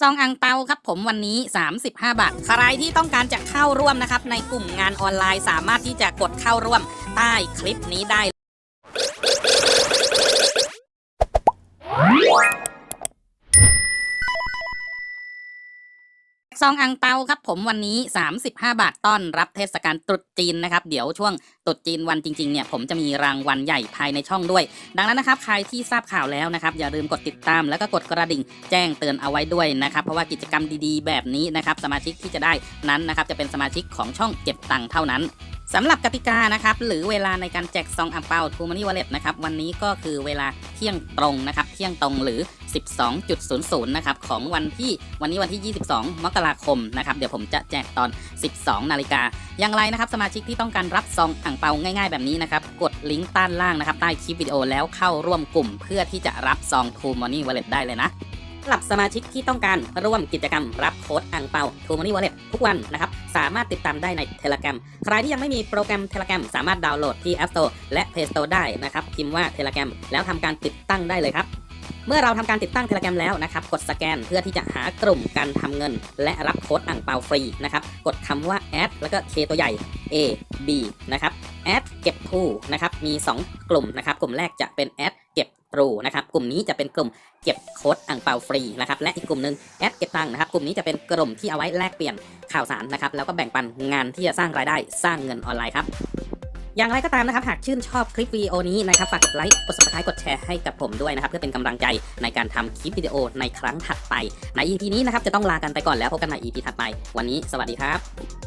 ซองอังเปาครับผมวันนี้ 35 บาท ใครที่ต้องการจะเข้าร่วมนะครับในกลุ่มงานออนไลน์สามารถที่จะกดเข้าร่วมใต้คลิปนี้ได้ ซองอังเปาครับผมวันนี้ 35 บาทต้อนรับเทศกาลตรุษจีนนะครับ เดี๋ยวช่วงตรุษจีนวันจริงๆเนี่ยผมจะมีรางวัลใหญ่ภายในช่องด้วย ดังนั้นนะครับใครที่ทราบข่าวแล้วนะครับ อย่าลืมกดติดตามแล้วก็กดกระดิ่งแจ้งเตือนเอาไว้ด้วยนะครับ เพราะว่ากิจกรรมดีๆ แบบนี้นะครับสมาชิกที่จะได้นั้นนะครับจะเป็นสมาชิกของช่องเก็บตังค์เท่านั้น สำหรับกติกานะครับหรือเวลาในการแจกซองอังเปาทูมานี่วอลเล็ตนะครับวันนี้ก็คือเวลาเที่ยงตรงนะครับเที่ยงตรงหรือ 12.00นะครับของวันที่วันนี้วันที่ 22 มกราคมนะครับเดี๋ยวผมจะแจกตอน 12 นาฬิกาอย่างไรนะครับสมาชิกที่ต้องการรับซองอ่างเปาง่าย ๆ แบบนี้นะครับกดลิงก์ด้านล่างนะครับใต้คลิปวิดีโอแล้วเข้าร่วมกลุ่ม เพื่อที่จะรับซองทูมานี่วอลเล็ตได้เลยนะ หรับสมาชิกที่ต้องการร่วมกิจกรรม รับโค้ดอ่างเปา t ู Money Wallet ทุกวันนะครับ สามารถติดตามได้ใน Telegram ใครที่ยังไม่มีโปรแกรม Telegram สามารถดาวน์โหลดที่ App Store และ Play Store ได้นะครับ พิมพ์ว่า Telegram แล้วทำการติดตั้งได้เลยครับเมื่อเราทำการติดตั้ง Telegram แล้วนะครับ กดสแกนเพื่อที่จะหากลุ่มการทำเงิน และรับโค้ดอ่างเปาฟรีนะครับ กดคำว่า add แล้วก็ K ตัวใหญ่ A B นะครับ add เก็บ to นะครับ มี 2 กลุ่มนะครับ กลุ่มแรกจะเป็น add เก็บ true นะครับกลุ่มนี้จะเป็นกลุ่มเก็บโค้ดอ่างเปาฟรีนะครับและอีกกลุ่มหนึ่งแอดเก็บตังค์นะครับกลุ่มนี้จะเป็นกลุ่มที่เอาไว้แลกเปลี่ยนข่าวสารนะครับแล้วก็แบ่งปันงานที่จะสร้างรายได้สร้างเงินออนไลน์ครับอย่างไรก็ตามนะครับ หากชื่นชอบคลิปวิดีโอนี้นะครับฝากกดไลค์กด subscribe กดแชร์ให้กับผมด้วยนะครับ เพื่อเป็นกำลังใจในการทำคลิปวิดีโอในครั้งถัดไป ใน EP นี้นะครับจะต้องลากันไปก่อนแล้วพบกันใน EP ถัดไป วันนี้สวัสดีครับ